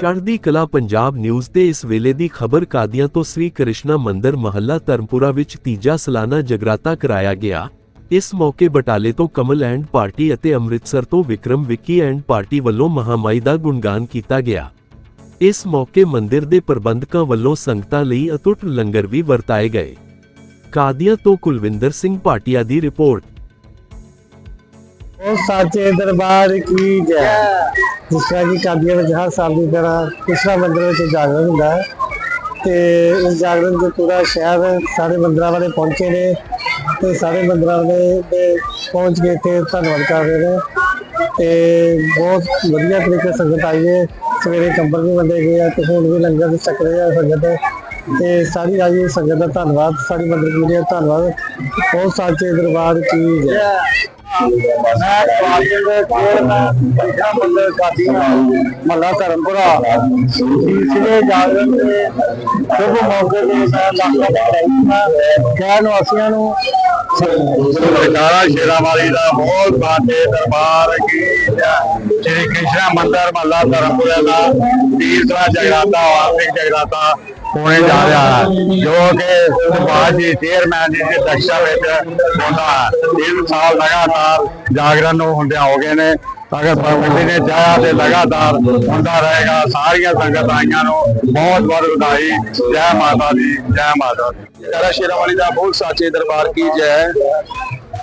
ਚੜ੍ਹਦੀ ਕਲਾ ਪੰਜਾਬ ਨਿਊਜ਼ ਤੇ ਇਸ ਵੇਲੇ ਦੀ ਖਬਰ ਕਾਦੀਆਂ ਤੋਂ ਸ੍ਰੀ ਕ੍ਰਿਸ਼ਨਾ ਮੰਦਿਰ ਮਹੱਲਾ ਧਰਮਪੁਰਾ ਵਿੱਚ ਤੀਜਾ ਸਾਲਾਨਾ ਜਗਰਾਤਾ ਕਰਾਇਆ ਗਿਆ। ਇਸ ਮੌਕੇ ਬਟਾਲੇ ਤੋਂ ਕਮਲ ਐਂਡ ਪਾਰਟੀ ਅਤੇ ਅੰਮ੍ਰਿਤਸਰ ਤੋਂ ਵਿਕਰਮ ਵਿੱਕੀ ਐਂਡ ਪਾਰਟੀ ਵੱਲੋਂ ਮਹਾਮਾਈ ਦਾ ਗੁਣਗਾਨ ਕੀਤਾ ਗਿਆ। ਇਸ ਮੌਕੇ ਮੰਦਿਰ ਦੇ ਪ੍ਰਬੰਧਕਾਂ ਵੱਲੋਂ ਸੰਗਤਾਂ ਲਈ ਅਤੁੱਟ ਲੰਗਰ ਵੀ ਵਰਤਾਏ ਗਏ। ਕਾਦੀਆਂ ਤੋਂ ਕੁਲਵਿੰਦਰ ਸਿੰਘ ਭਾਟੀਆ ਦੀ ਰਿਪੋਰਟ। ਉਹ ਸਾਚੇ ਦਰਬਾਰ ਕੀ ਜੈ। ਜਿਸ ਤਰ੍ਹਾਂ ਕਿ ਕਾਦੀਆਂ ਵਿੱਚ ਹਰ ਸਾਲ ਦੀ ਤਰ੍ਹਾਂ ਕ੍ਰਿਸ਼ਨਾ ਮੰਦਿਰ ਵਿੱਚ ਜਾਗਰਣ ਹੁੰਦਾ ਹੈ ਤੇ ਇਸ ਜਾਗਰਣ ਦੇ ਪੂਰਾ ਸ਼ਹਿਰ ਸਾਰੇ ਮੰਦਿਰਾਂ ਵਾਲੇ ਪਹੁੰਚੇ ਨੇ ਤੇ ਸਾਰੇ ਮੰਦਰਾਂ ਵਾਲੇ ਤੇ ਪਹੁੰਚ ਕੇ ਇੱਥੇ ਧੰਨਵਾਦ ਕਰ ਰਹੇ ਨੇ ਤੇ ਬਹੁਤ ਵਧੀਆ ਤਰੀਕੇ ਸੰਗਤ ਆਈ ਹੈ। ਸਵੇਰੇ ਕੰਬਲ ਵੀ ਵੰਡੇ ਗਏ ਆ ਤੇ ਹੁਣ ਵੀ ਲੰਗਰ ਛਕ ਰਹੇ ਆ ਸੰਗਤ ਤੇ ਸਾਰੀ ਆਈ ਸੰਗਤ ਦਾ ਧੰਨਵਾਦ, ਸਾਰੀ ਮੰਦਰ ਕਮੇਟੀ ਦਾ ਧੰਨਵਾਦ। ਬਹੁਤ ਸਾਚੇ ਦਰਬਾਰ ਕੀ ਜੈ। ਮੈਂ ਕਾਦੀਆਂ ਦੇ ਚੇਅਰਮੈਨ ਕ੍ਰਿਸ਼ਨਾ ਮੰਦਿਰ ਕਾਦੀਆਂ ਮਹੱਲਾ ਧਰਮਪੁਰਾ। ਤੀਸਰੇ ਜਾਗਰਣ ਦੇ ਸ਼ੁਭ ਮੌਕੇ ਤੇ ਮੈਂ ਲੱਖਾਂ ਵਧਾਈਆਂ ਕਹਿਣ ਵਾਸੀਆਂ ਨੂੰ ਸਰਕਾਰਾ ਸ਼ੇਰਾਵਾਲੀ ਦਾ ਬਹੁਤ ਬਾਤੇ ਦਰਬਾਰ ਕੀ ਸ਼੍ਰੀ ਕ੍ਰਿਸ਼ਨ ਮੰਦਿਰ, ਮਹੱਲਾ ਧਰਮਪੁਰਾ ਦਾ ਤੀਸਰਾ ਜਗਰਾਤਾ ਵਾਰਸ਼ਿਕ ਜਗਰਾਤਾ। ਹੋਣੇ ਜਾ ਰਿਹਾ ਹੈ ਜੋ ਕਿ ਸੁਭਾਸ਼ ਜੀ ਚੇਅਰਮੈਨ ਜੀ ਦੀ ਦਕਸ਼ਾ ਵਿੱਚ ਹੁੰਦਾ ਹੈ। ਤਿੰਨ ਸਾਲ ਲਗਾਤਾਰ ਜਾਗਰਣ ਨੂੰ ਹੁੰਦਿਆਂ ਹੋ ਗਏ ਨੇ। ਅਗਰ ਪ੍ਰਗਤੀ ਨੇ ਚਾਹਿਆ ਤੇ ਲਗਾਤਾਰ ਹੁੰਦਾ ਰਹੇਗਾ। ਸਾਰੀਆਂ ਸੰਗਤ ਆਈਆਂ ਨੂੰ ਬਹੁਤ ਬਹੁਤ ਵਧਾਈ। ਜੈ ਮਾਤਾ ਦੀ, ਜੈ ਮਾਤਾ ਦੀ। ਜਰਾ ਸ਼ੇਰਾਵਾਲੀ ਦਾ ਬਹੁਤ ਸਾਚੇ ਦਰਬਾਰ ਕੀ ਜੈ।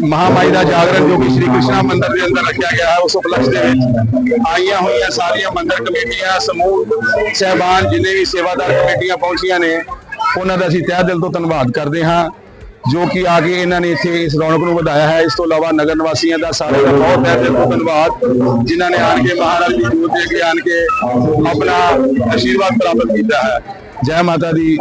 ਮਹਾਮਾਈ ਦਾ ਜਾਗਰਣ ਜੋ ਕਿ ਸ਼੍ਰੀ ਕ੍ਰਿਸ਼ਨਾ ਮੰਦਿਰ ਦੇ ਅੰਦਰ ਰੱਖਿਆ ਗਿਆ ਹੈ, ਉਸ ਉਪਲਕਸ਼ ਦੇ ਵਿੱਚ ਆਈਆਂ ਹੋਈਆਂ ਸਾਰੀਆਂ ਮੰਦਿਰ ਕਮੇਟੀਆਂ, ਸਮੂਹ, ਸਹਿਬਾਨ ਜਿੰਨੇ ਵੀ ਸੇਵਾਦਾਰ ਕਮੇਟੀਆਂ ਪਹੁੰਚੀਆਂ ਨੇ, ਉਹਨਾਂ ਦਾ ਅਸੀਂ ਤਹਿ ਦਿਲ ਤੋਂ ਧੰਨਵਾਦ ਕਰਦੇ ਹਾਂ, ਜੋ ਕਿ ਆ ਕੇ ਇਹਨਾਂ ਨੇ ਇੱਥੇ ਇਸ ਰੌਣਕ ਨੂੰ ਵਧਾਇਆ ਹੈ। ਇਸ ਤੋਂ ਇਲਾਵਾ ਨਗਰ ਨਿਵਾਸੀਆਂ ਦਾ ਸਾਰਿਆਂ ਦਾ ਬਹੁਤ ਤਹਿ ਦਿਲ ਤੋਂ ਧੰਨਵਾਦ, ਜਿਨ੍ਹਾਂ ਨੇ ਆਣ ਕੇ ਮਹਾਰਾਜ ਦੀ ਜੋਤ ਦੇ ਅੱਗੇ ਆਣ ਕੇ ਆਪਣਾ ਆਸ਼ੀਰਵਾਦ ਪ੍ਰਾਪਤ ਕੀਤਾ ਹੈ। ਜੈ ਮਾਤਾ ਦੀ।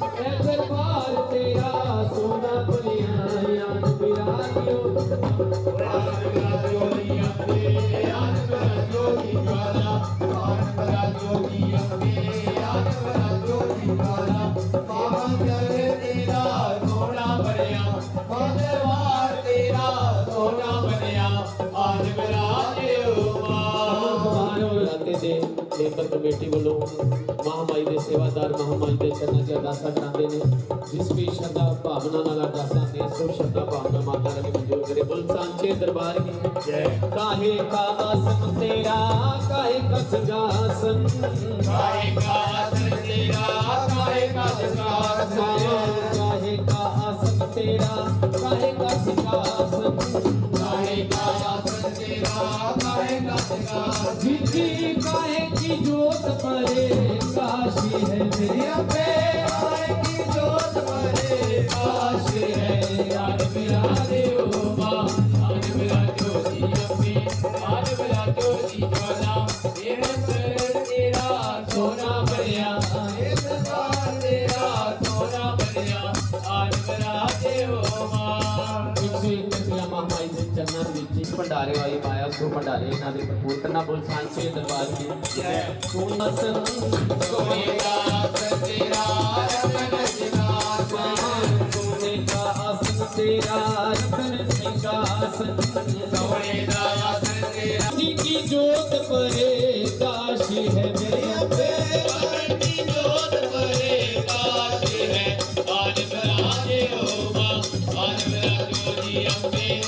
April ਲੇਬਰ ਕਮੇਟੀ ਵੱਲੋਂ ਮਹਾਮਾਈ ਦੇ ਸੇਵਾਦਾਰ ਮਹਾਮਾਈ ਦੇ ਚਰਨਾਂ 'ਚ ਅਰਦਾਸਾਂ ਕਰਾਉਂਦੇ ਨੇ ਜਿਸ ਵੀ ਸ਼ਰਧਾ ਭਾਵਨਾ ਨਾਲ ਅਰਦਾਸਾਂ ਨੇ ਸੋ ਸ਼ਰਧਾ ਭਾਵਨਾ ਮਾਤਾ ਰਾਣੀ ਮਨਜ਼ੂਰ ਕਰੇ। ਬੁਲ ਸਾਂਚੇ ਦਰਬਾਰ ਕੀ ਜੈ। ਕਾਹੇ ਕਾ ਆਸਨ ਤੇਰਾ ਕਾਹੇ ਕਾ ਸਿਆਸਨ ਕਾਹੇ ਕਾ ਆਸਨ ਤੇਰਾ ਕਾਹੇ ਕਾ ਸਿਆਸਨ ਕਾਹੇ ਕਾ ਆਸਨ ਤੇਰਾ ਕਾਹੇ ਕਾ ਸਿਆਸਨ ਜਿੱਤੀ ਕਾਹੇ ਕੀ ਜੋਤ ਪਰੇ ਕਾਸ਼ੀ ਹੈ ਮੇਰੇ ਆਪੇ ਕਾਹੇ ਕੀ ਜੋਤ ਪਰੇ ਕਾਸ਼ੀ ਹੈ ਯਾਰ ਮੇਰਾ ਦੇਵ ਮਾ ਆਜ ਮੇਰਾ ਜੋਤੀ ਆਪੇ ਆਜ ਮੇਰਾ ਜੋਤੀ ਜਵਾਲਾ ਇਹ ਸਰ ਤੇਰਾ ਸੋਨਾ ਬਣਿਆ ਇਹ ਸਰ ਤੇਰਾ ਸੋਨਾ ਬਣਿਆ ਆਜ ਮੇਰਾ ਦੇਵ ਮਾ ਇਸੇ ਕਿਰਿਆ ਮਹਾਮਾਈ ਦੇ ਚਰਨਾਂ ਵਿੱਚ ਭੰਡਾਰੇ ਵਾਲੀ ਮਾਇਆ ਭੰਡਾਰੇ ਇਹਨਾਂ ਦੇ ਭਰਪੂਰ। ਕਰਨਾ ਸਾਂਚੇ ਦਰਬਾਰ ਦੀ ਜੈ ਸੋਨਾ ਸੰ ਸੋਨੇ ਤੇਰਾ ਰਤਨ ਸਿੰਘਾਸਨ ਸੋਨੇ ਆਸਨ ਤੇਰਾ ਰਤਨ ਸਿੰਘਾਸਨ ਸੋਨੇ ਆਸਨ ਤੇਰਾ ਜੀ ਕੀ ਜੋਤ ਪਰੇ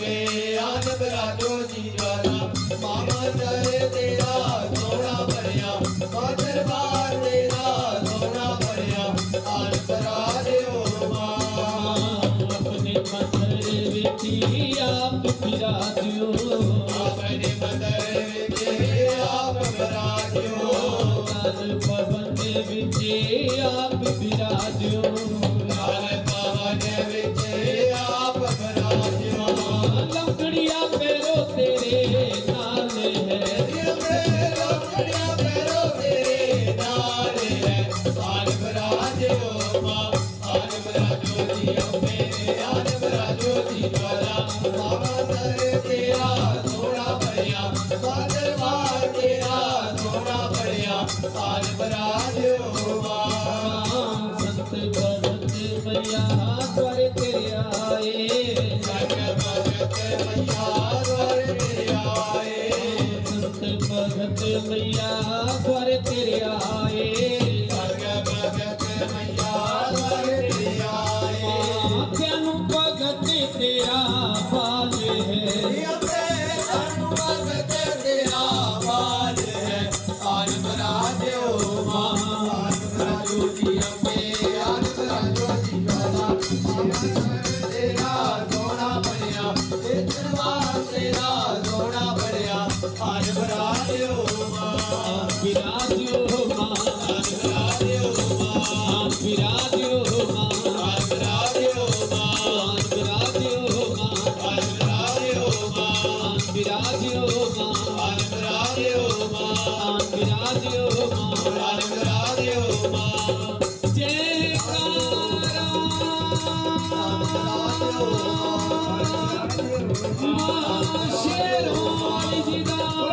ਵੇ ਆਦ ਬਰਾਡੋ ਜੀਵਾਨਾ ਮਾਮਾ ਜਰੇ ਤੇਰਾ ਸੋਨਾ ਭਰਿਆ ਮਾ ਦਰਬਾਰ ਤੇਰਾ ਸੋਨਾ ਭਰਿਆ ਆਨ ਬਰਾਡਿਓ ਮਾ। ਆਪਣੇ ਪੱਥਰ ਵੇਖੀ ਜੋਤੀ ਅੰਬੇ Oh, shit, oh, my God.